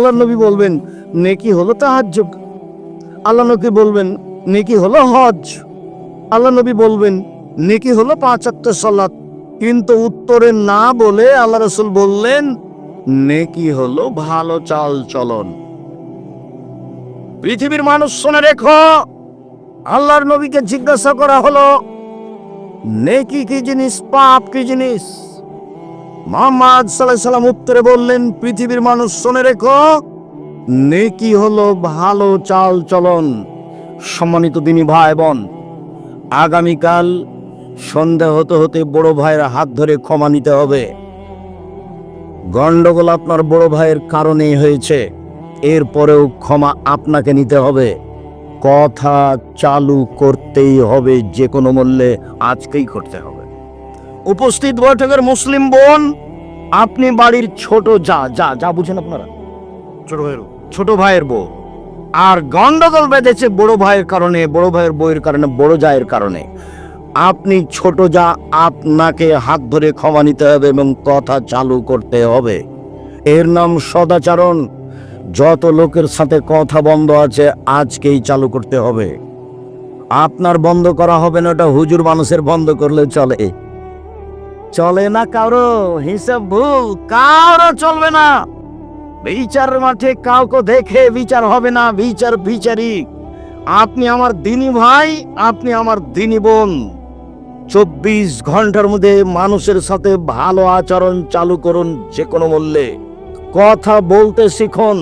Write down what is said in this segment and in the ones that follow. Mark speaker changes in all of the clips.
Speaker 1: আল্লাহ নবী বলবেন, নেকি হলো তাহাজ্জুদ আল্লাহ নবী বলবেন, নেকি হলো হজ আল্লাহ নবী বলবেন, নেকি হলো পাঁচ ওয়াক্ত সালাত? কিন্তু উত্তরে না বলে আল্লাহ রসুল বললেন, নেকি হলো ভালো চাল চলন পৃথিবীর মানুষ শুনে রেখো, আল্লাহর নবীকে জিজ্ঞাসা করা হলো, নেকি কি জিনিস, পাপ কি জিনিস? মোহাম্মদ সাল্লাহ সাল্লাম উত্তরে বললেন, পৃথিবীর মানুষ শুনে রেখো, নেকি হলো ভালো চাল চলন। সম্মানিত দিনী ভাই বোন, আগামীকাল সন্ধ্যা হতে হতে বড় ভাইয়ের হাত ধরে ক্ষমা নিতে হবে। গন্ডগোল আপনার বড় ভাইয়ের কারণেই হয়েছে, এরপরেও ক্ষমা আপনাকে নিতে হবে। কথা চালু করতেই হবে, যে কোনো মূল্যে আজকেই করতে হবে। উপস্থিত বৈঠকের মুসলিম বোন আপনি বাড়ির ছোট যা যা যা বুঝেন আপনারা। ছোট ভাইয়ের ছোট ভাইয়ের বউ। আর গন্ডগোল বেঁধেছে বড় ভাইয়ের কারণে বড় ভাইয়ের বউয়ের কারণে বড় জায়ের কারণে। আপনি ছোট যা আপনাকে হাত ধরে ক্ষমা নিতে হবে এবং কথা চালু করতে হবে। এর নাম সদাচরণ। যত লোকের সাথে কথা বন্ধ আছে আজকেই চালু করতে হবে। আপনার বন্ধ করা হবে না ওটা হুজুর মানুষের বন্ধ করলে চলে। চলে না কারও হিসাব ভুল, কারও চলবে না। বিচার মাঠে কাউকে দেখে বিচার হবে না, বিচার বিচারি। আপনি আমার দিনী ভাই, আপনি আমার দিনী বোন। চব্বিশ ঘণ্টার মধ্যে মানুষের সাথে ভালো আচরণ চালু করুন যে কোনো মূল্যে। কথা বলতে শিখুন,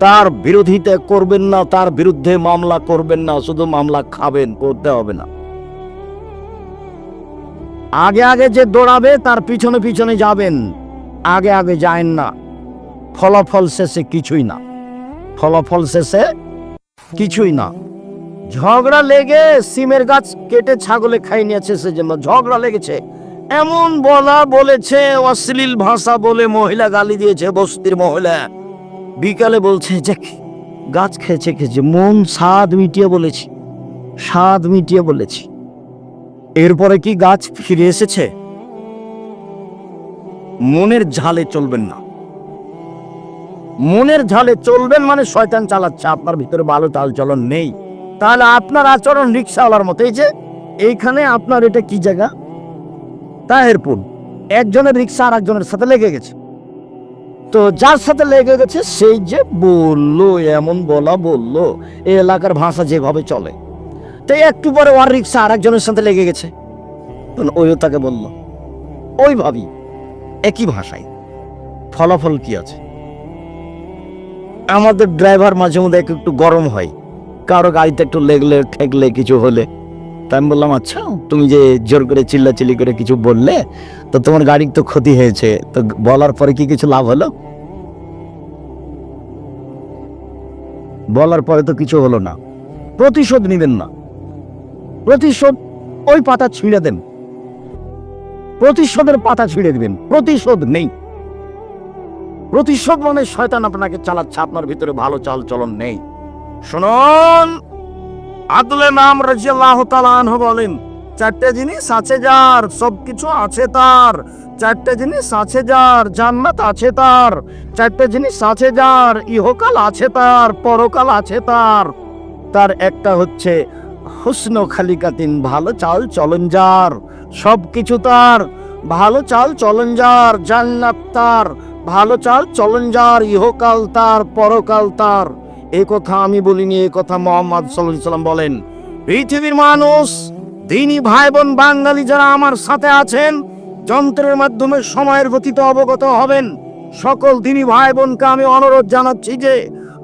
Speaker 1: তার বিরোধিতা করবেন না, তার বিরুদ্ধে মামলা করবেন না, শুধু মামলা খাবেন, করতে হবে না। আগে আগে যে দৌড়াবে, তার পিছনে পিছনে যাবেন। আগে আগে যায়েন না। ফলাফল শেষে কিছুই না। ফলাফল শেষে কিছুই না। ঝগড়া লেগে সিমের গাছ কেটে ছাগলে খাই নিয়েছে সেজন্য ঝগড়া লেগেছে। এমন বলা বলেছে, অশ্লীল ভাষা বলে মহিলা গালি দিয়েছে বস্তির মহিলা। বিকালে বলছে, যে গাছ খেয়েছে খেয়েছে। মন স্বাদ মিটিয়ে বলেছি। স্বাদ মিটিয়ে বলেছি। এরপরে কি গাছ ফিরে এসেছে? মনের ঝালে চলবেন না। মনের ঝালে চলবেন মানে শয়তান চালাচ্ছে, আপনার ভিতরে ভালো চাল চলন নেই। তাহলে আপনার আচরণ রিক্সাওয়ালার মতো, এই যে এইখানে আপনার এটা কি জায়গা? তাহেরপুর। একজনের রিক্সা আর একজনের সাথে লেগে গেছে। তো যার সাথে লেগে গেছে, সেই যে বলল, এমন বলা বলল, এলাকার ভাষা যেভাবে চলে। তো একটু পরে ওর রিক্সা আর একজনের সাথে লেগে গেছে। তখন ওইও তাকে বলল, ওই ভাবি, একই ভাষায়, ফলাফল কি আছে? আমাদের ড্রাইভার মাঝে মধ্যে একটু গরম হয়, কারও গাড়িতে একটু লেগলে, ঠেকলে কিছু হলে। তা আমি বললাম আচ্ছা তুমি যে জোর করে চিল্লাচিল্লি করে কিছু বললে, তো তোমার গাড়ির তো ক্ষতি হয়েছে, তো বলার পরে কি কিছু লাভ হলো? বলার পরে তো কিছু হলো না, প্রতিশোধ নেবেন না। প্রতিশোধ ওই পাতা ছিঁড়ে দেন। প্রতিশোধের পাতা ছিঁড়ে দিবেন। প্রতিশোধ নেই। প্রতিশোধ মানে শয়তান আপনাকে চালাচ্ছে, আপনার ভিতরে ভালো চাল চলন নেই। শুনুন, আদলে নাম রাজিয়াল্লাহ তালাহ বলেন, চারটে জিনিস আছে যার, সবকিছু আছে তার। চারটে জিনিস আছে যার, জান্নাত আছে তার। চারটে জিনিস আছে যার, ইহকাল আছে তার, পরকাল আছে তার। তার একটা হচ্ছে হুসন খালিকাতিন ভালো চাল চলন যার সব কিছু তার। ভালো চাল চলন যার জান্নাত তার। ভালো চাল চলন যার ইহকাল তার, পরকাল তার। এ কথা আমি বলিনি, এ কথা মোহাম্মদ সাল্লাম বলেন। পৃথিবীর মানুষ, দিনী ভাই বোন বাঙালি যারা আমার সাথে আছেন, যন্ত্রের মাধ্যমে সময়ের গতিতে অবগত হবেন। সকল দিনী ভাই বোনকে আমি অনুরোধ জানাচ্ছি যে,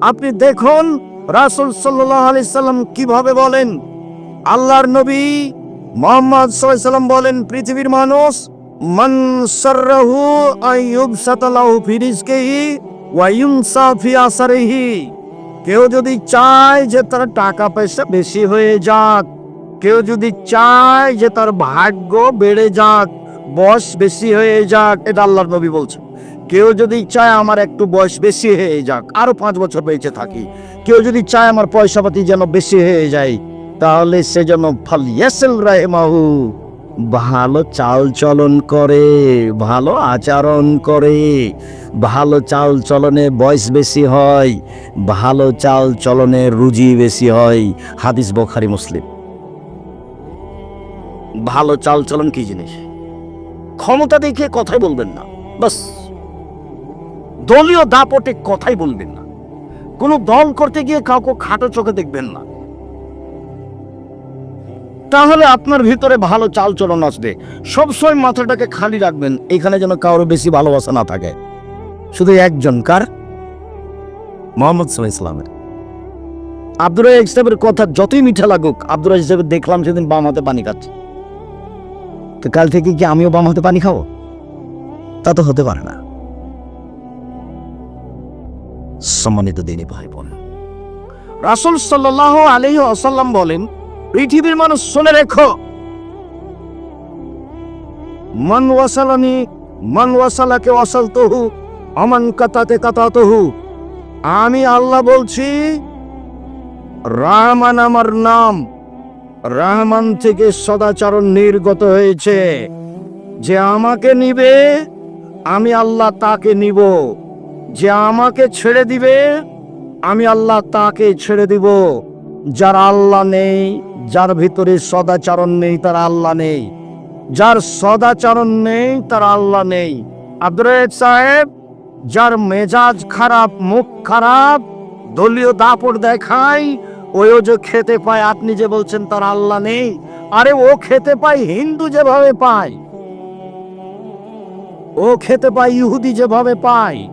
Speaker 1: আপনি দেখুন রাসুল সাল্লাহ আলি সাল্লাম কীভাবে বলেন। আল্লাহর নবী মোহাম্মদ সাল্লাম বলেন, পৃথিবীর মানুষ, মান সাররাহু আইয়ুবসাতালাহু ফি রিজকিহি ওয়া ফি কেউ যদি চায় যে তার টাকা পয়সা বেশি হয়ে যাক, কেউ যদি চায় যে তার ভাগ্য বেড়ে যাক, বয়স বেশি হয়ে যাক, এটা আল্লাহর নবী বলছে কেউ যদি চায় আমার একটু বয়স বেশি হয়ে যাক, আরও পাঁচ বছর বেঁচে থাকি। কেউ যদি চায় আমার পয়সা পাতি যেন বেশি হয়ে যায় তাহলে সে যেন ফালিয়াসেল রাহেমাহু ভালো চাল চলন করে, ভালো আচরণ করে, ভালো চাল চলনে বয়স বেশি হয়, ভালো চাল চলনে রুজি বেশি হয়। হাদিস বখারি মুসলিম। ভালো চাল চলন কি জিনিস? ক্ষমতা দেখে কথাই বলবেন না, বাস। দলীয় দাপটে কথাই বলবেন না। কোনো দল করতে গিয়ে কাউকে খাটো চোখে দেখবেন না। তাহলে আপনার ভিতরে ভালো চাল চলন আসবে। সবসময় মাথাটাকে খালি রাখবেন, এখানে যেন কারোর বেশি ভালোবাসা না থাকে। শুধু একজন, কার? মোহাম্মদ সাল্লাহ ইসলামের আব্দুর রাজাক সাহেবের কথা যতই মিঠা লাগুক, আব্দুর রাজাক সাহেব দেখলাম সেদিন বাম হাতে পানি খাচ্ছে। তো কাল থেকে কি আমিও বাম হাতে পানি খাব? তা তো হতে পারে না। সম্মানিত দিনী ভাই বোন, রাসুল সাল্লাহ আলহি আসাল্লাম বলেন পৃথিবীর মানুষ শুনে রেখো। মন ওয়াসালানি, মন ওয়াসালাকে ওয়াসাল তহু, অমান কাতাতে কাতা তহু আমি আল্লাহ বলছি, রহমান আমার নাম, রহমান থেকে সদাচরণ নির্গত হয়েছে। যে আমাকে নিবে, আমি আল্লাহ তাকে নিব। যে আমাকে ছেড়ে দিবে, আমি আল্লাহ তাকে ছেড়ে দিব। যার আল্লাহ নেই, যার ভিতরে সদাচরণ নেই, তার আল্লাহ নেই। যার সদাচরণ নেই, তার আল্লাহ নেই। রাজাক সাহেব, যার মেজাজ খারাপ, মুখ খারাপ, দলীয় দাপট দেখায়, ওইও যে খেতে পায়, আপনি যে বলছেন তার আল্লাহ নেই, আরে ও খেতে পায় হিন্দু যেভাবে পায়, ও খেতে পায় ইহুদি যেভাবে পায়,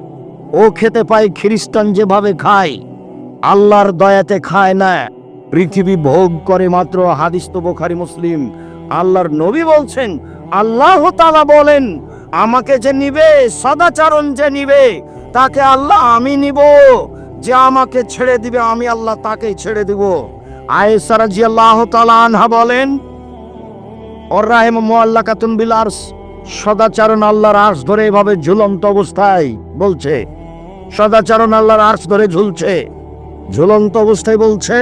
Speaker 1: ও খেতে পায় খ্রিস্টান যেভাবে খায়, আল্লাহর দয়াতে খায় না। পৃথিবী ভোগ করে মাত্র হাদিস তো বোখারি মুসলিম। আল্লাহর নবী বলছেন, আল্লাহ তালা বলেন, আমাকে যে নিবে, সদাচরণ যে নিবে, তাকে আল্লাহ আমি নিব। যে আমাকে ছেড়ে দিবে, আমি আল্লাহ তাকে ছেড়ে দিব। আয়েশা রাদিয়াল্লাহু তাআলা আনহা বলেন, ওর রাহেম মোয়াল্লা কাতুন বিল আরশ। সদাচরণ আল্লাহর আর্শ ধরে এভাবে ঝুলন্ত অবস্থায় বলছে। সদাচরণ আল্লাহর আর্শ ধরে ঝুলছে। ঝুলন্ত অবস্থায় বলছে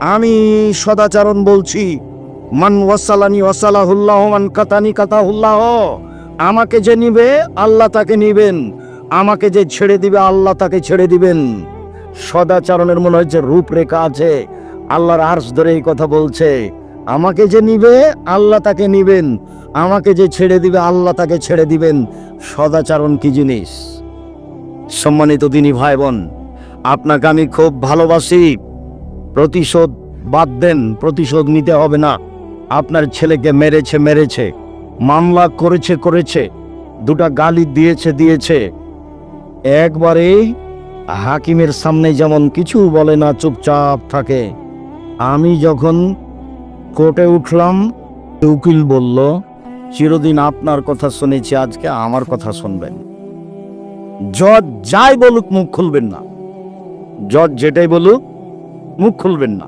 Speaker 1: আমি সদাচরণ বলছি, মান ওয়াসালানি ওয়াসালাহুল্লাহ, মান কাতানি কাতাহুল্লাহ, আমাকে যে নিবে আল্লাহ তাকে নিবেন, আমাকে যে ছেড়ে দিবে আল্লাহ তাকে ছেড়ে দিবেন। সদাচরণের মনে হচ্ছে রূপরেখা আছে, আল্লাহর আর্শ ধরে এই কথা বলছে, আমাকে যে নিবে আল্লাহ তাকে নিবেন, আমাকে যে ছেড়ে দিবে আল্লাহ তাকে ছেড়ে দিবেন, সদাচরণ কি জিনিস? সম্মানিত দিনী ভাই বোন, আপনাকে আমি খুব ভালোবাসি প্রতিশোধ বাদ দেন, প্রতিশোধ নিতে হবে না। আপনার ছেলেকে মেরেছে মেরেছে। মামলা করেছে করেছে। দুটা গালি দিয়েছে দিয়েছে। একবারে হাকিমের সামনে যেমন কিছু বলে না, চুপচাপ থাকে। আমি যখন কোর্টে উঠলাম, উকিল বলল, চিরদিন আপনার কথা শুনেছি, আজকে আমার কথা শুনবেন। জজ যাই বলুক, মুখ খুলবেন না। জজ যেটাই বলুক মুখ খুলবেন না।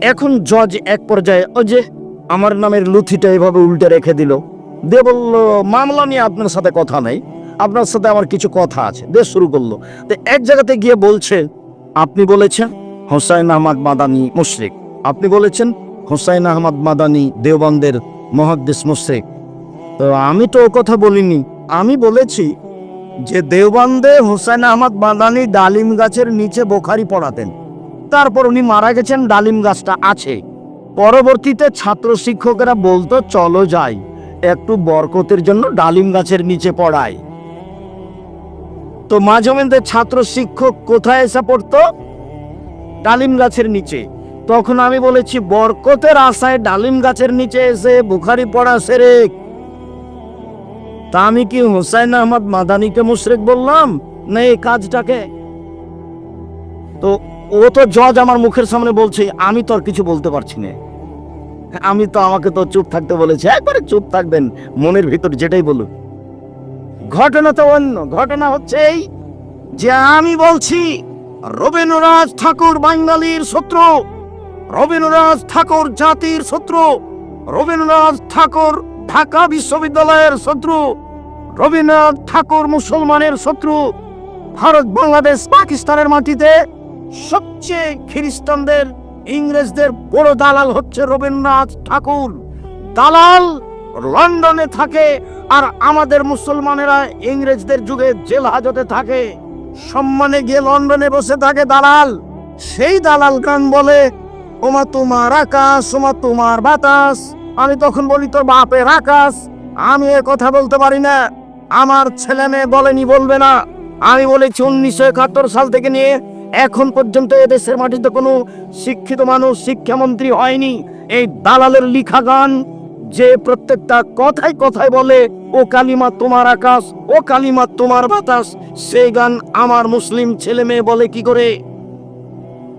Speaker 1: এখন জজ এক পর্যায়ে ও যে, আমার নামের লুথিটা এভাবে উল্টে রেখে দিল। দে বলল, মামলা নিয়ে আপনার সাথে কথা নেই। আপনার সাথে আমার কিছু কথা আছে। দে শুরু করল। তো এক জায়গাতে গিয়ে বলছে, আপনি বলেছেন হোসাইন আহমদ মাদানি মুশরিক। আপনি বলেছেন হোসাইন আহমদ মাদানি দেওবন্দের মহাদ্দেশ মুশরিক। তো আমি তো ও কথা বলিনি। আমি বলেছি যে দেওবন্দে হোসেন আহমদ মাদানি ডালিম গাছের নিচে বোখারি পড়াতেন। তারপর উনি মারা গেছেন, ডালিম গাছটা আছে। পরবর্তীতে ছাত্র শিক্ষকেরা বলতো, চলো যাই, একটু বরকতের জন্য ডালিম গাছের নিচে পড়াই। তো মাঝে মধ্যে ছাত্র শিক্ষক কোথায় এসে পড়তো? ডালিম গাছের নিচে। তখন আমি বলেছি, বরকতের আশায় ডালিম গাছের নিচে এসে বুখারি পড়া সেরে তা আমি কি হোসাইন আহমদ মাদানিকে মুশরেক বললাম? না, এই কাজটাকে? তো ও তো জজ আমার মুখের সামনে বলছে, আমি তো আর কিছু বলতে পারছি না। আমি তো আমাকে তো চুপ থাকতে বলেছে, একবারে চুপ থাকবেন, মনের ভিতর যেটাই বলুন। ঘটনা তো অন্য, ঘটনা হচ্ছে এই যে আমি বলছি, রবীন্দ্রনাথ ঠাকুর বাঙালির শত্রু, রবীন্দ্রনাথ ঠাকুর জাতির শত্রু, রবীন্দ্রনাথ ঠাকুর ঢাকা বিশ্ববিদ্যালয়ের শত্রু, রবীন্দ্রনাথ ঠাকুর মুসলমানের শত্রু, ভারত, বাংলাদেশ, পাকিস্তানের মাটিতে সবচেয়ে খ্রিস্টানদের, ইংরেজদের বড় দালাল হচ্ছে রবীন্দ্রনাথ ঠাকুর। দালাল লন্ডনে থাকে আর আমাদের মুসলমানেরা ইংরেজদের যুগে জেল হাজতে থাকে। সম্মানে গিয়ে লন্ডনে বসে থাকে দালাল। সেই দালাল গান বলে, ওমা তোমার আকাশ, ওমা তোমার বাতাস। আমি তখন বলি, তোর বাপের আকাশ। আমি এ কথা বলতে পারি না। আমার ছেলে মেয়ে বলেনি বলবে না। আমি বলেছি, উনিশশো একাত্তর সাল থেকে নিয়ে এখন পর্যন্ত এদেশের মাটিতে কোনো শিক্ষিত মানুষ, শিক্ষামন্ত্রী হয়নি। এই দালালের লিখা গান যে প্রত্যেকটা কথায় কথায় বলে, ও কালিমা তোমার আকাশ, ও কালিমা তোমার বাতাস, সেই গান আমার মুসলিম ছেলে মেয়ে বলে কি করে?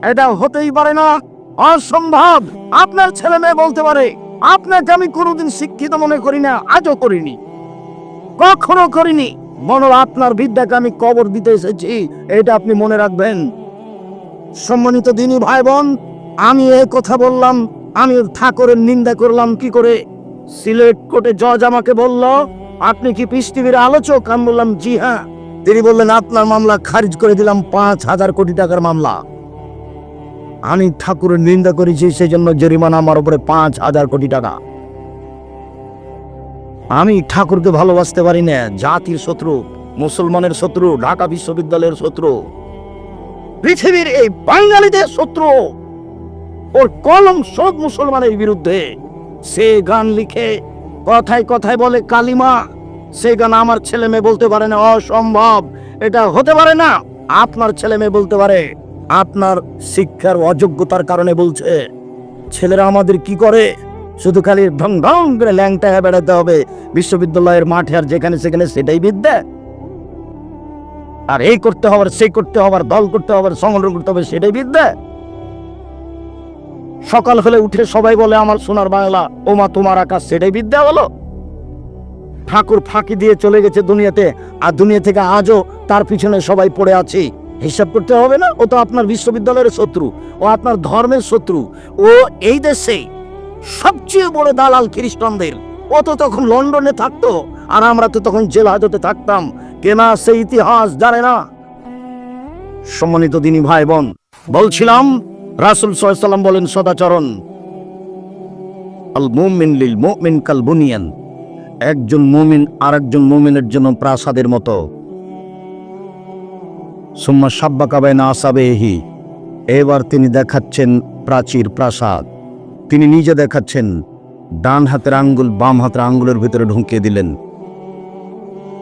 Speaker 1: এটা হতেই পারে না। অসম্ভব। আপনার ছেলে মেয়ে বলতে পারে, আপনাকে আমি কোনোদিন শিক্ষিত মনে করি না, আজও করিনি। কখনো করিনি। মনে আপনার বিদ্যাকে আমি কবর দিতে এসেছি, এটা আপনি মনে রাখবেন। সম্মানিত দিনী ভাই বোন আমি এই কথা বললাম, আমি ঠাকুরের নিন্দা করলাম, কি করে? সিলেট কোর্টে জজ আমাকে বলল, আপনি কি পৃথিবীর আলোচক? আমি বললাম, জি হ্যাঁ। তিনি বললেন, আপনার মামলা খারিজ করে দিলাম পাঁচ হাজার কোটি টাকার মামলা। আমি ঠাকুরের নিন্দা করেছি সেই জন্য জরিমানা আমার উপরে পাঁচ হাজার কোটি টাকা। আমি ঠাকুরকে ভালোবাসতে পারি না, জাতির শত্রু, মুসলমানের শত্রু, ঢাকা বিশ্ববিদ্যালয়ের শত্রু। পৃথিবীর এই বাঙালিদের শত্রু। ওর কলম সব মুসলমানের বিরুদ্ধে। সে গান লিখে, কথায় কথায় বলে, কালিমা, সে গান আমার ছেলে মেয়ে বলতে পারে না। অসম্ভব, এটা হতে পারে না। আপনার ছেলে মেয়ে বলতে পারে। আপনার শিক্ষার অযোগ্যতার কারণে বলছে। ছেলেরা আমাদের কি করে? শুধু খালি ঢং ঢং করে ল্যাংটা বেড়াতে হবে। বিশ্ববিদ্যালয়ের মাঠে আর যেখানে সেখানে সেটাই বিদ্যা। আর এই করতে হবে সেই করতে হবে দল করতে হবে সংগঠন করতে হবে, সেটাই বিদ্যা। সকাল হলে উঠে সবাই বলে, আমার সোনার বাংলা, ওমা তোমার আকাশ, সেটাই বিদ্যা হলো ঠাকুর ফাঁকি দিয়ে চলে গেছে দুনিয়াতে, আর দুনিয়া থেকে আজও তার পিছনে সবাই পড়ে আছে। হিসাব করতে হবে না, ও তো আপনার বিশ্ববিদ্যালয়ের শত্রু, ও আপনার ধর্মের শত্রু, ও এই দেশে সবচেয়ে বড় দালাল খ্রিস্টানদের। ও তো তখন লন্ডনে থাকতো, আর আমরা তো তখন জেল হাজতে থাকতাম। কেনা সেই ইতিহাস জানে না? সম্মানিত দিনী ভাই বোন বলছিলাম, রাসুল সাল্লাম বলেন, সদাচরণ আল মুমিন লিল মুমিন কাল বুনিয়ান একজন মুমিন আর একজন মুমিনের জন্য প্রাসাদের মতো। সুম্মা সাব্বা কাবায় না আসাবেহি, এবার তিনি দেখাচ্ছেন প্রাচীর প্রাসাদ। তিনি নিজে দেখাচ্ছেন ডান হাতের আঙ্গুল বাম হাতের আঙ্গুলের ভিতরে ঢুকিয়ে দিলেন।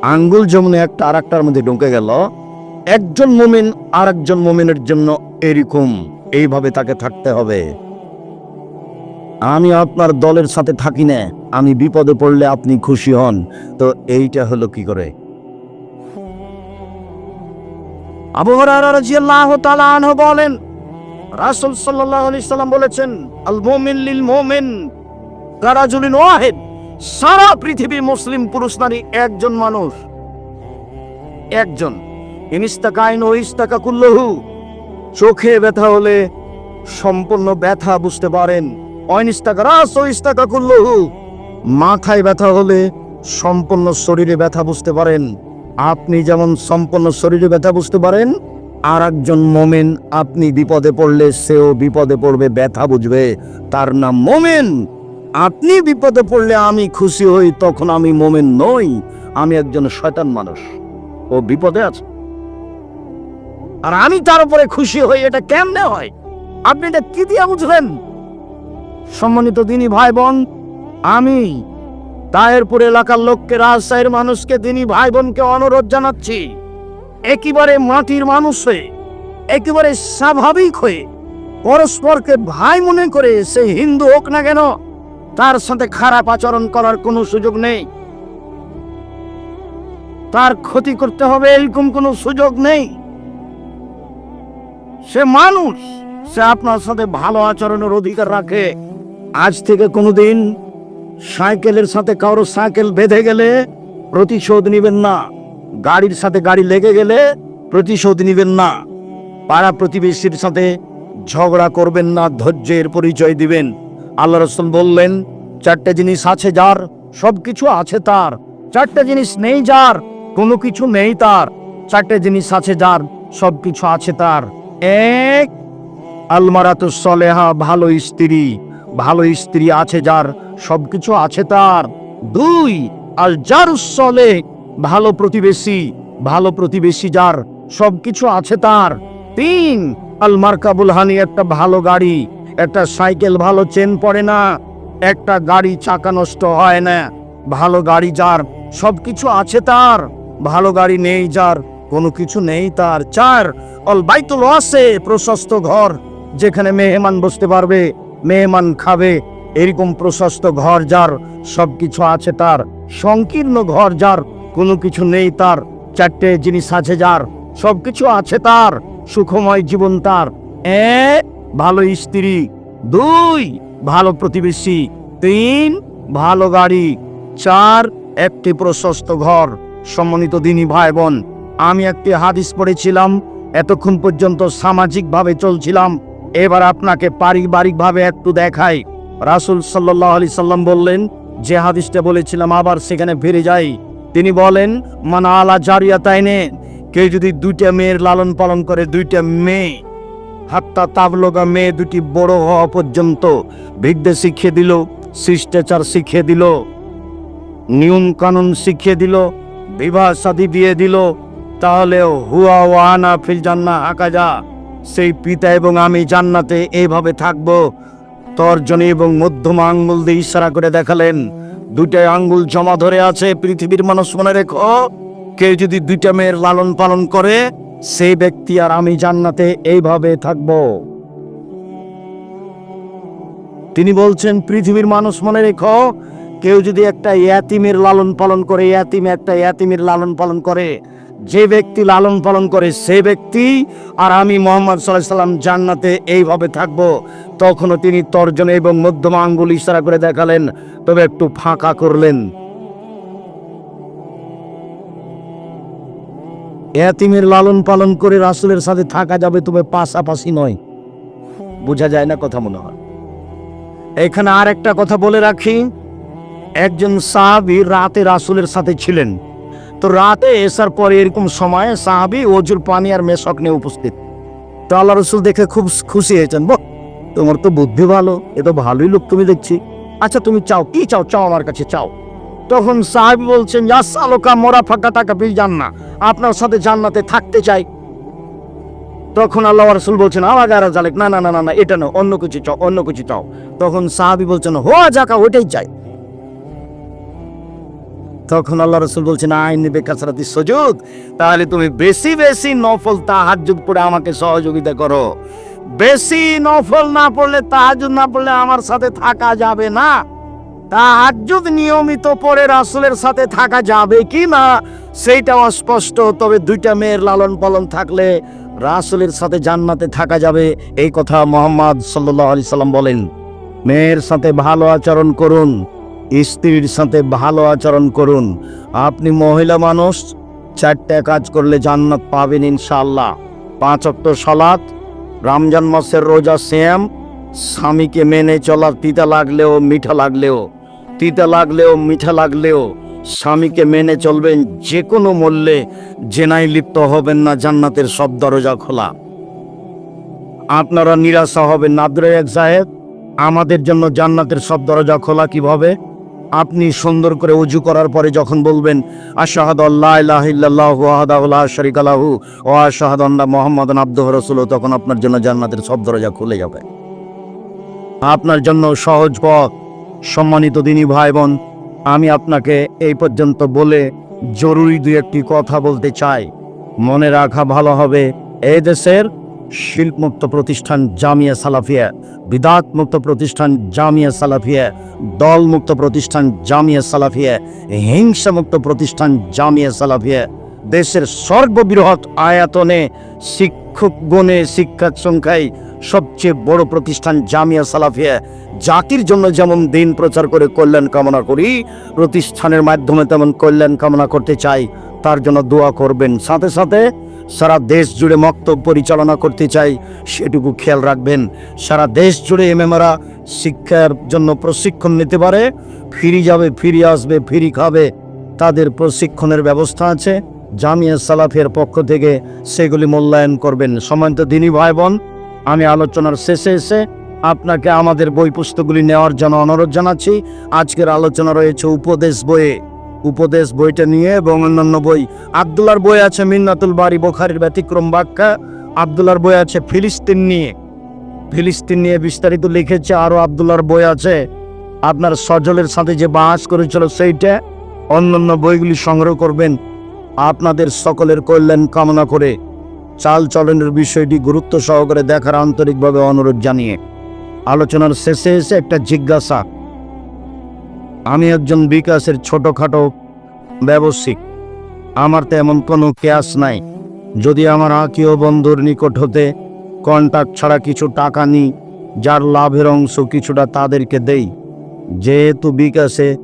Speaker 1: আঙ্গুল যেমন একটা আর একটার মধ্যে ঢুকে গেল। একজন মুমিন আর একজন মুমিনের জন্য এরকম। এইভাবে তাকে থাকতে হবে। আমি আপনার দলের সাথে থাকি না। আমি বিপদে পড়লে আপনি খুশি হন। তো এইটা হলো কি করে? আবু বলেন, রাসূল সাল্লাম বলেছেন, আল মুমিন লিল মুমিন কারাজুলিন ওয়াহিদ। সারা পৃথিবী মুসলিম পুরুষ নারী একজন মানুষ। একজন। ও চোখে ব্যথা হলে সম্পূর্ণ ব্যথা বুঝতে পারেন। মাথায় ব্যথা হলে সম্পূর্ণ শরীরে ব্যথা বুঝতে পারেন। আপনি যেমন সম্পূর্ণ শরীরে ব্যথা বুঝতে পারেন আর একজন মোমেন আপনি বিপদে পড়লে সেও বিপদে পড়বে, ব্যথা বুঝবে। তার নাম মোমেন। আপনি বিপদে পড়লে আমি খুশি হই, তখন আমি মোমেন নই। আমি একজন শয়তান মানুষ। ও বিপদে আছে। আর আমি তার উপরে খুশি হই, এটা কেমনে হয়? আপনি এটা কি দিয়ে বুঝলেন? সম্মানিত দিনী ভাই বোন আমি তায়েরপুর এলাকার লোককে, রাজশাহীর মানুষকে, দিনী ভাই বোনকে অনুরোধ জানাচ্ছি। একেবারে মাটির মানুষ হয়ে একেবারে স্বাভাবিক হয়ে, পরস্পরকে ভাই মনে করে, সে হিন্দু হোক না কেন তার সাথে খারাপ আচরণ করার কোনো সুযোগ নেই। তার ক্ষতি করতে হবে এরকম কোনো সুযোগ নেই। সে মানুষ, সে আপনার সাথে ভালো আচরণের অধিকার রাখে। আজ থেকে কোনোদিন সাইকেলের সাথে কারও সাইকেল বেঁধে গেলে প্রতিশোধ নেবেন না। গাড়ির সাথে গাড়ি লেগে গেলে প্রতিশোধ নেবেন না। পাড়া প্রতিবেশীর সাথে ঝগড়া করবেন না, ধৈর্যের পরিচয় দিবেন। আল্লাহ রসুল বললেন, চারটে জিনিস আছে যার সব কিছু আছে তার। চারটে জিনিস নেই যার, কোনো কিছু নেই তার। চারটে জিনিস আছে যার সব কিছু আছে তার। এক, আলমারাতু সলেহা, ভালো স্ত্রী। ভালো স্ত্রী আছে যার সব কিছু আছে তার। দুই আর যার চলে ভালো প্রতিবেশী। ভালো প্রতিবেশী যার, সবকিছু আছে তার। তিন আল মার্কাবুল হানি, একটা ভালো গাড়ি। একটা সাইকেল ভালো চেন পড়ে না, একটা গাড়ি চাকা নষ্ট হয় না। ভালো গাড়ি যার সব কিছু আছে তার, ভালো গাড়ি নেই যার, কোনো কিছু নেই তার। চার, অল বাইতুল আছে প্রশস্ত ঘর, যেখানে মেহমান বসতে পারবে, মেহমান খাবে। এরকম প্রশস্ত ঘর যার সব কিছু আছে তার। সংকীর্ণ ঘর যার, কোনো কিছু নেই তার। চারটে জিনিস আছে যার সব কিছু আছে তার। সুখময় জীবন তার। এ ভালো স্ত্রী, দুই, ভালো প্রতিবেশী, তিন, ভালো গাড়ি, চার, একটি প্রশস্ত ঘর। সম্মানিত দিনী ভাই বোন আমি একটি হাদিস পড়েছিলাম, এতক্ষণ পর্যন্ত সামাজিকভাবে চলছিলাম। এবার আপনাকে পারিবারিকভাবে একটু দেখাই। রাসুল সাল্লাহ আলি সাল্লাম বললেন, যে হাদিসটা বলেছিলাম, আবার সেখানে ফিরে যাই। তিনি বলেন, মানা আলা জারিয়া তাইনে কেউ যদি দুইটা মেয়ের লালন পালন করে দুইটা মেয়ে হাত্তা তাবলগা মেয়ে দুটি বড় হওয়া পর্যন্ত বিদ্যে শিখিয়ে দিল, শিষ্টাচার শিখিয়ে দিল, নিয়ম কানুন শিখিয়ে দিল, বিবাহ সাদী দিয়ে দিল তাহলে হুয়া ওয়ানা ফিল জান্না আকাজা সেই পিতা এবং আমি জান্নাতে এইভাবে থাকব। তর্জনী এবং মধ্যম আঙ্গুল দিয়ে ইশারা করে দেখালেন দুইটাই আঙ্গুল জমা ধরে আছে, পৃথিবীর মানুষ মনে রেখো, কেউ যদি দুইটা মেয়ের লালন পালন করে সেই ব্যক্তি আর আমি জান্নাতে এইভাবে থাকব। তিনি বলছেন, পৃথিবীর মানুষ মনে রেখো, কেউ যদি একটা ইয়াতিমের লালন পালন করে, ইয়াতিম একটা ইয়াতিমের লালন পালন করে, যে ব্যক্তি লালন পালন করে সে ব্যক্তি আর আমি মোহাম্মদ সাল্লাহ সাল্লাম জান্নাতে এইভাবে থাকব। তখনও তিনি তর্জন এবং মধ্যমা আঙ্গুল ইশারা করে দেখালেন, তবে একটু ফাঁকা করলেন। এতিমের লালন পালন করে রাসুলের সাথে থাকা যাবে তবে পাশাপাশি নয়। বোঝা যায় না কথা মনে হয়। এখানে আর একটা কথা বলে রাখি। একজন সাহাবি রাতে রাসুলের সাথে ছিলেন। তো রাতে এসার পরে এরকম সময়ে সাহাবি অজুর পানি আর মেশক নিয়ে উপস্থিত। তো আল্লাহ রসুল দেখে খুব খুশি হয়েছেন, বহ, তোমার তো বুদ্ধি ভালো, এ তো ভালোই লোক তুমি দেখছি। আচ্ছা তুমি চাও, কি চাও? চাও আমার কাছে, চাও। তখন সাহাবি বলছেন আলোকা মোরা ফাঁকা টাকা যান না। আপনার সাথে জান্নাতে থাকতে চাই। তখন আল্লাহ রসুল বলছেন আমার গারা জালেক না না না না না, এটা না অন্য কিছু চাও, অন্য কিছু চাও। তখন সাহাবি বলছেন, হো জাকা ওইটাই চাই। তখন আল্লাহ রসুল বলছেন, আইন নেবে কাছরাতি সুযোগ তাহলে তুমি বেশি বেশি নফল তাহাজুদ পড়ে আমাকে সহযোগিতা করো। বেশি নফল না পড়লে তাহাজুদ না পড়লে আমার সাথে থাকা যাবে না। তাহাজুদ নিয়মিত পড়ে রাসুলের সাথে থাকা যাবে কি না সেইটা অস্পষ্ট। তবে দুইটা মেয়ের লালন পালন থাকলে রাসুলের সাথে জান্নাতে থাকা যাবে, এই কথা মোহাম্মদ সাল্লাহ আলি সাল্লাম বলেন। মেয়ের সাথে ভালো আচরণ করুন, স্ত্রীর সাথে ভালো আচরণ করুন। আপনি মহিলা মানুষ, চারটে কাজ করলে জান্নাত পাবেন ইনশাল্লাহ পাঁচ অক্ট সালাত, রমজান মাসের রোজা শ্যাম স্বামীকে মেনে চলার তিতা লাগলেও, মিঠা লাগলেও। তিতা লাগলেও, মিঠা লাগলেও স্বামীকে মেনে চলবেন যে কোনো মূল্যে। জেনায় লিপ্ত হবেন না, জান্নাতের সব দরজা খোলা। আপনারা নিরাশা হবেন নাদরে এক সাহেব। আমাদের জন্য জান্নাতের সব দরজা খোলা কীভাবে? আপনি সুন্দর করে উজু করার পরে যখন বলবেন, আশাহাদ ওয়া আশহাদু আন্না মুহাম্মাদান আবদুহু ওয়া তখন আপনার জন্য জান্নাতের সব দরজা খুলে যাবে। আপনার জন্য সহজ পথ। সম্মানিত দিনী ভাই বোন আমি আপনাকে এই পর্যন্ত বলে জরুরি দু একটি কথা বলতে চাই। মনে রাখা ভালো হবে, এই দেশের শিল্পমুক্ত প্রতিষ্ঠান জামিয়া সালাফিয়া বিদাত মুক্ত প্রতিষ্ঠান জামিয়া সালাফিয়া দল মুক্ত প্রতিষ্ঠান জামিয়া সালাফিয়া হিংসা মুক্ত প্রতিষ্ঠান জামিয়া সালাফিয়া, দেশের সর্ববৃহৎ আয়তনে শিক্ষক গণে শিক্ষার সংখ্যায় সবচেয়ে বড় প্রতিষ্ঠান জামিয়া সালাফিয়া। জাতির জন্য যেমন দিন প্রচার করে কল্যাণ কামনা করি, প্রতিষ্ঠানের মাধ্যমে তেমন কল্যাণ কামনা করতে চাই, তার জন্য দোয়া করবেন। সাথে সাথে সারা দেশ জুড়ে মক্তব পরিচালনা করতে চাই, সেটুকু খেয়াল রাখবেন। সারা দেশ জুড়ে এমএমরা শিক্ষার জন্য প্রশিক্ষণ নিতে পারে, ফিরি যাবে, ফিরে আসবে, ফিরি খাবে। তাদের প্রশিক্ষণের ব্যবস্থা আছে। জামিয়া সালাফের পক্ষ থেকে সেগুলি মূল্যায়ন করবেন। সময়ত দিনী ভাই বোন আমি আলোচনার শেষে এসে আপনাকে আমাদের বই পুস্তকগুলি নেওয়ার জন্য অনুরোধ জানাচ্ছি। আজকের আলোচনা রয়েছে উপদেশ বইয়ে। উপদেশ বইটা নিয়ে এবং অন্যান্য বই। আবদুল্লার বই আছে মিন্নাতুল বাড়ি বোখারির ব্যতিক্রম ব্যাখ্যা। আবদুল্লার বই আছে ফিলিস্তিন নিয়ে। ফিলিস্তিন নিয়ে বিস্তারিত লিখেছে আরও আবদুল্লার বই আছে। আপনার সজলের সাথে যে বাস করেছিল সেইটা অন্যান্য বইগুলি সংগ্রহ করবেন। আপনাদের সকলের কল্যাণ কামনা করে। চাল চলনের বিষয়টি গুরুত্ব সহকারে দেখার আন্তরিকভাবে অনুরোধ জানিয়ে আলোচনার শেষে এসে একটা জিজ্ঞাসা। আমি একজন বিকাশের ছোটোখাটো ব্যবসায়িক আমার তেমন কোনো ক্যাশ নাই। যদি আমার আত্মীয় বন্ধুর নিকট হতে কন্ট্যাক্ট ছাড়া কিছু টাকা নিই, যার লাভের অংশ কিছুটা তাদেরকে দেই। যেহেতু বিকাশে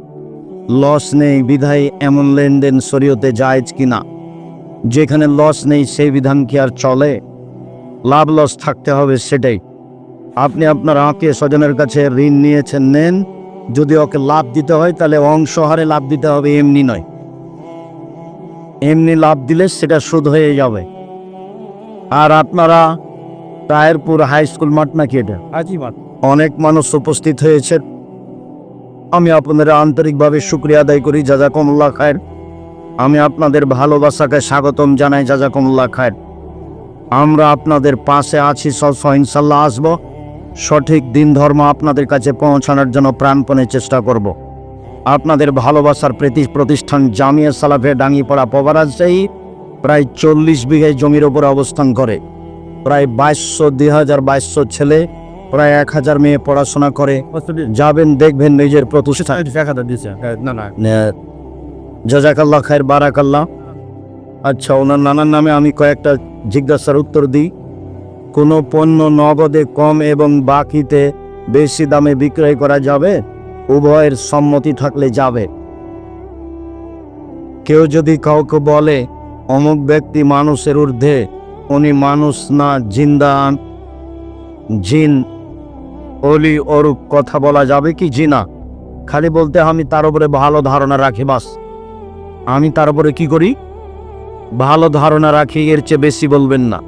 Speaker 1: লস নেই, বিধায় এমন লেনদেন শরীয়তে জায়েজ কিনা? যেখানে লস নেই সেই বিধান কি আর চলে? লাভ লস থাকতে হবে সেটাই। আপনি আপনার আত্মীয় স্বজনের কাছে ঋণ নিয়েছেন নেন। যদি ওকে লাভ দিতে হয় তাহলে অংশ হারে লাভ দিতে হবে এমনি নয়। এমনি লাভ দিলে সেটা সুদ হয়ে যাবে। আর আপনারা রায়েরপুর হাই স্কুল মাঠ নাকি এটা? অনেক মানুষ উপস্থিত হয়েছে। আমি আপনাদের আন্তরিকভাবে শুক্রিয়া আদায় করি জাজাকুমুল্লাহ খায়ের। আমি আপনাদের ভালোবাসাকে স্বাগতম জানাই জাজাকুমুল্লাহ খায়ের। আমরা আপনাদের পাশে আছি সব ইনশাল্লাহ আসব। সঠিক দিন ধর্ম আপনাদের কাছে পৌঁছানোর জন্য প্রাণপণে চেষ্টা করব। আপনাদের ভালোবাসার প্রতি প্রতিষ্ঠান জামিয়া সালাফে ডাঙ্গিপাড়া পবারাজশাহী প্রায় চল্লিশ বিঘে জমির ওপর অবস্থান করে। প্রায় বাইশশো দুই হাজার বাইশশো ছেলে প্রায় এক হাজার মেয়ে পড়াশোনা করে। যাবেন দেখবেন নিজের প্রতিষ্ঠান। জাজাকাল্লাহ খায়ের বারাকাল্লাহ। আচ্ছা ওনার নানার নামে আমি কয়েকটা জিজ্ঞাসার উত্তর দিই। কোনো পণ্য নগদে কম এবং বাকিতে বেশি দামে বিক্রয় করা যাবে? উভয়ের সম্মতি থাকলে যাবে। কেউ যদি কাউকে বলে, অমুক ব্যক্তি মানুষের ঊর্ধ্বে, উনি মানুষ না, জিন্দান। জিন, অলি অরূপ কথা বলা যাবে কি জিনা? খালি বলতে আমি তার উপরে ভালো ধারণা রাখি, বাস। আমি তার উপরে কি করি? ভালো ধারণা রাখি, এর চেয়ে বেশি বলবেন না।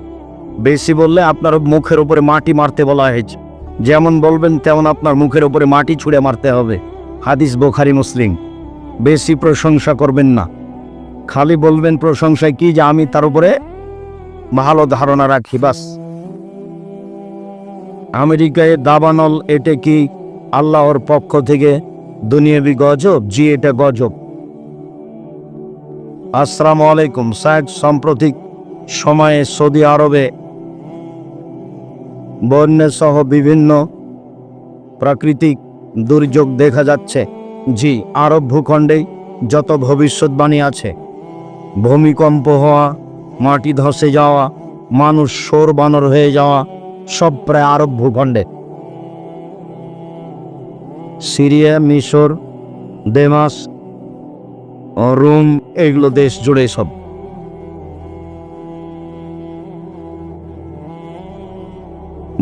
Speaker 1: বেশি বললে আপনার মুখের উপরে মাটি মারতে বলা হয়েছে। যেমন বলবেন তেমন আপনার মুখের উপরে মাটি ছুঁড়ে মারতে হবে। হাদিস বোখারি, মুসলিম। বেশি প্রশংসা করবেন না। খালি বলবেন প্রশংসায় কি যে আমি তার উপরে ভালো ধারণা রাখি, বাস। আমেরিকায় দাবানল, এটা কি আল্লাহর পক্ষ থেকে দুনিয়াবি গজব? জি, এটা গজব। আসসালামু আলাইকুম সাহেব সাম্প্রতিক সময়ে সৌদি আরবে বন্যা সহ বিভিন্ন প্রাকৃতিক দুর্যোগ দেখা যাচ্ছে। জি, আরব ভূখণ্ডে যত ভবিষ্যৎবাণী আছে, ভূমিকম্প হওয়া, মাটি ধসে যাওয়া, মানুষ সোর বানর হয়ে যাওয়া, সব প্রায় আরব ভূখণ্ডে। সিরিয়া, মিশর, দেমাস রোম এগুলো দেশ জুড়ে সব।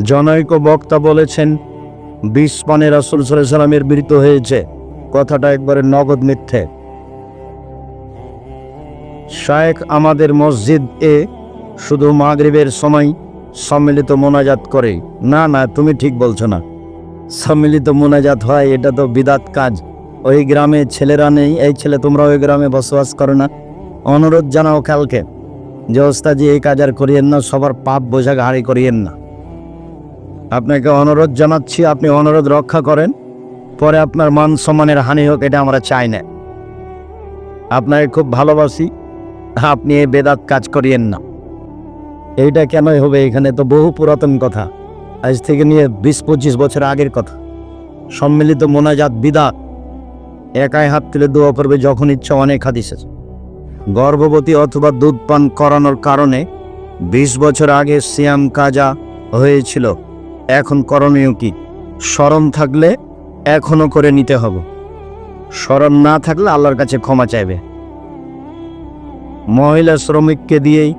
Speaker 1: জনৈক বক্তা বলেছেন, বিশ পানে রাসুল সাল্লামের মৃত্যু হয়েছে। কথাটা একবারে নগদ মিথ্যে। শায়েখ আমাদের মসজিদ এ শুধু মাগরিবের সময় সম্মিলিত মোনাজাত করে। না না, তুমি ঠিক বলছো না। সম্মিলিত মোনাজাত হয়, এটা তো বিদাত কাজ। ওই গ্রামে ছেলেরা নেই। এই ছেলে, তোমরা ওই গ্রামে বসবাস করো না। অনুরোধ জানাও কালকে যে ওস্তাজি এই কাজ আর করিয়েন না, সবার পাপ বোঝা ঘাড়ি করিয়েন না। আপনাকে অনুরোধ জানাচ্ছি, আপনি অনুরোধ রক্ষা করেন। পরে আপনার মান সম্মানের হানি হোক, এটা আমরা চাই না। আপনাকে খুব ভালোবাসি, আপনি এই বেদাত কাজ করিয়েন না। এইটা কেনই হবে এখানে, তো বহু পুরাতন কথা। আজ থেকে নিয়ে বিশ পঁচিশ বছর আগের কথা। সম্মিলিত মোনাজাত বিদাত। একাই হাত তুলে দোয়া করবে যখন ইচ্ছা অনেক হাদিস আছে। গর্ভবতী অথবা দুধ পান করানোর কারণে বিশ বছর আগে সিয়াম কাজা হয়েছিল। এখন করণীয় কি? স্মরণ থাকলে এখনও করে নিতে হবে। স্মরণ না থাকলে আল্লাহর কাছে ক্ষমা চাইবে। মহিলা শ্রমিককে দিয়েই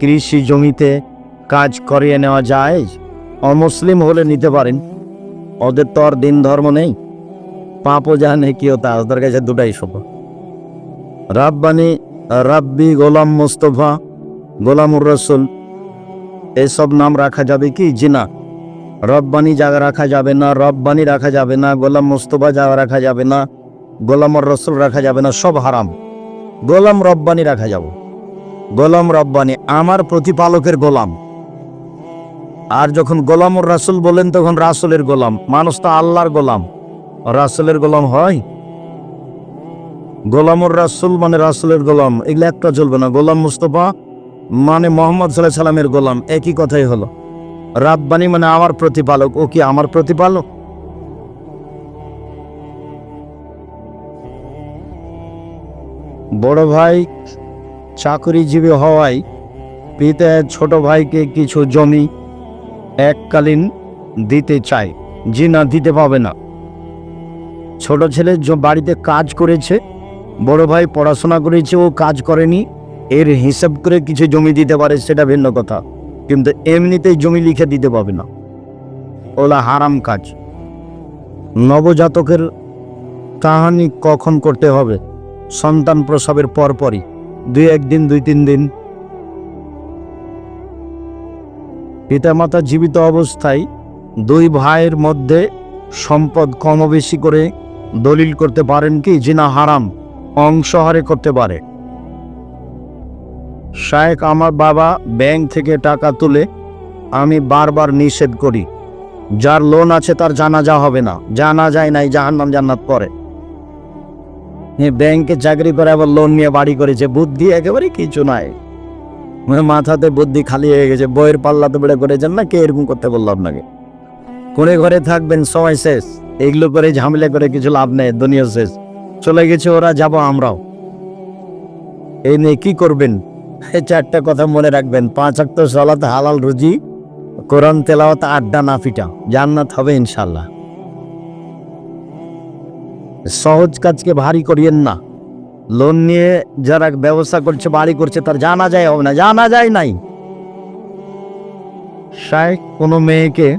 Speaker 1: কৃষি জমিতে কাজ করিয়ে নেওয়া যায় অমুসলিম হলে নিতে পারেন। ওদের তো আর দিন ধর্ম নেই। পাপও জানে কেউ তা। ওদের কাছে দুটাই সব। রাব্বানি, রাব্বি গোলাম মোস্তফা, গোলামুর রসুল, এসব নাম রাখা যাবে কি? জিনা। রব্বানি জায়গা রাখা যাবে না, রব্বানি রাখা যাবে না, গোলাম মোস্তফা জায়গা রাখা যাবে না, গোলামর রসুল রাখা যাবে না, সব হারাম। গোলাম রব্বানি রাখা যাব। গোলাম রব্বানি আমার প্রতিপালকের গোলাম। আর যখন গোলামর রাসুল বলেন, তখন রাসুলের গোলাম। মানুষ তো আল্লাহর গোলাম। রাসুলের গোলাম হয়? গোলামর রাসুল মানে রাসুলের গোলাম। এগুলো একটা চলবে না। গোলাম মুস্তফা মানে মোহাম্মদ সাল্লাহ সাল্লামের গোলাম। একই কথাই হলো। রাব্বানি মানে আমার প্রতিপালক। ও কি আমার প্রতিপালক? বড় ভাই চাকরিজীবী হওয়ায় পিতা ছোট ভাইকে কিছু জমি এককালীন দিতে চায়। জি না দিতে পাবে না। ছোট ছেলে বাড়িতে কাজ করেছে, বড় ভাই পড়াশোনা করেছে, ও কাজ করেনি, এর হিসাব করে কিছু জমি দিতে পারে, সেটা ভিন্ন কথা। কিন্তু এমনিতেই জমি লিখে দিতে পাবে না। ওলা হারাম কাজ। নবজাতকের কাহানি কখন করতে হবে? সন্তান প্রসবের পরপরই। দুই একদিন, দুই তিন দিন। পিতামাতা জীবিত অবস্থায় দুই ভাইয়ের মধ্যে সম্পদ কম বেশি করে দলিল করতে পারেন কি? জিনা হারাম। অংশহারে করতে পারে। শায়েক আমার বাবা ব্যাংক থেকে টাকা তুলে আমি বারবার নিষেধ করি। যার লোন আছে তার জানাজা হবে না। জানা যায় নাই, জাহান্নাম জান্নাত পরে। ব্যাংকে চাকরি করে আবার লোন নিয়ে বাড়ি করেছে বুদ্ধি একেবারে কিছু নাই। মাথাতে বুদ্ধি খালি হয়ে গেছে। বইয়ের পাল্লা তো বেড়ে করেছেন না? কে এরকম করতে বলল আপনাকে? কোনে ঘরে থাকবেন, সময় শেষ। এগুলো করে ঝামেলা করে কিছু লাভ নেই, দুনিয়া শেষ। চলে গেছে ওরা, যাব আমরাও। এই নিয়ে কি করবেন? এই চারটা কথা মনে রাখবেন। পাঁচ আক্ত সলাত, হালাল রুজি, কোরআন, তেলাওয়াত, আড্ডা, নাফিটা। জান্নাত হবে ইনশাল্লাহ সহজ কাজকে ভারী করিয়েন না। লোন নিয়ে যারা ব্যবসা করছে, বাড়ি করছে, তার জানা যায় হবে না। জানা যায় নাই। শায়েখ কোনো মেয়েকে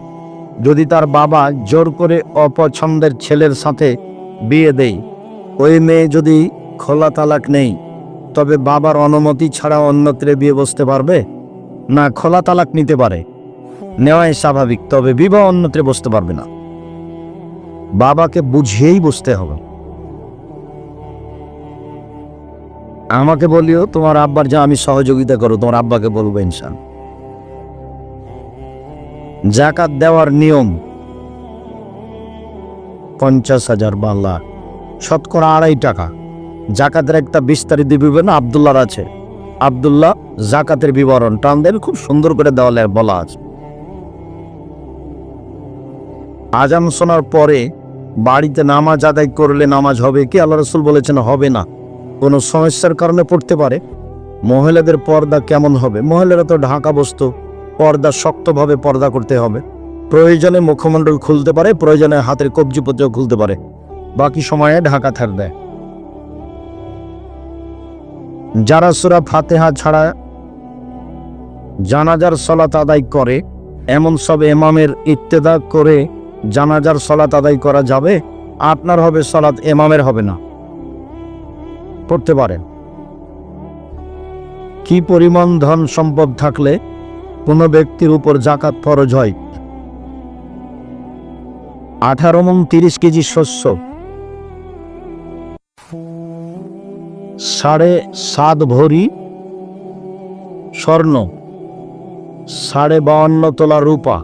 Speaker 1: যদি তার বাবা জোর করে অপছন্দের ছেলের সাথে বিয়ে দেয়, ওই মেয়ে যদি খোলা তালাক নেই, তবে বাবার অনুমতি ছাড়া অন্যত্রে বিয়ে বসতে পারবে? না, খোলা তালাক নিতে পারে। নেওয়াই স্বাভাবিক, তবে বিবাহ অন্যত্রে বসতে পারবে না। বাবাকে বুঝিয়েই বসতে হবে। আমাকে বলিও, তোমার আব্বার যা, আমি সহযোগিতা করো, তোমার আব্বাকে বলব ইনসান জাকাত দেওয়ার নিয়ম। পঞ্চাশ হাজার বাংলা, শতকরা আড়াই টাকা। জাকাতের একটা বিস্তারিত বিবরণ আবদুল্লার আছে। আবদুল্লাহ জাকাতের বিবরণ টান দেন, খুব সুন্দর করে দেওয়ালে বলা আছে। আজান শোনার পরে বাড়িতে নামাজ আদায় করলে নামাজ হবে কি? আল্লাহ রসুল বলেছেন, হবে না। কোনো সমস্যার কারণে পড়তে পারে। মহিলাদের পর্দা কেমন হবে? মহিলারা তো ঢাকা বস্তু। পর্দা শক্তভাবে পর্দা করতে হবে। প্রয়োজনে মুখমণ্ডল খুলতে পারে, প্রয়োজনে হাতের কবজি পর্যন্ত খুলতে পারে। বাকি সময়ে ঢাকা থাকবে যারা সুরা ফাতেহা ছাড়া জানাজার সলাত আদায় করে, এমন সব এমামের ইত্তেদা করে জানাজার সলাত আদায় করা যাবে, আপনার হবে সলাত এমামের হবে না। পড়তে পারেন। কি পরিমাণ ধন সম্পদ থাকলে কোনো ব্যক্তির উপর জাকাত ফরজ হয়। আঠারো মন তিরিশ কেজি শস্য। সাড়ে সাত ভরি স্বর্ণ। সাড়ে বাউন্ন তোলা রূপা।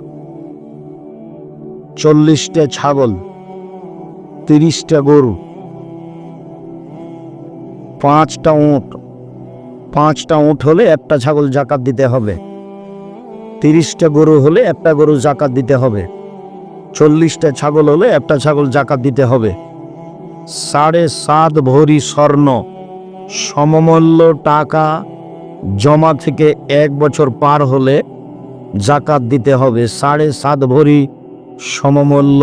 Speaker 1: চল্লিশটা ছাগল। তিরিশটা গরু। পাঁচটা উঁট। পাঁচটা উঁট হলে একটা ছাগল জাকাত দিতে হবে। তিরিশটা গরু হলে একটা গরু জাকাত দিতে হবে। চল্লিশটা ছাগল হলে একটা ছাগল জাকাত দিতে হবে। সাড়ে সাত ভরি স্বর্ণ, সমমূল্য টাকা জমা থেকে এক বছর পার হলে জাকাত দিতে হবে। সাড়ে সাত ভরি সমমূল্য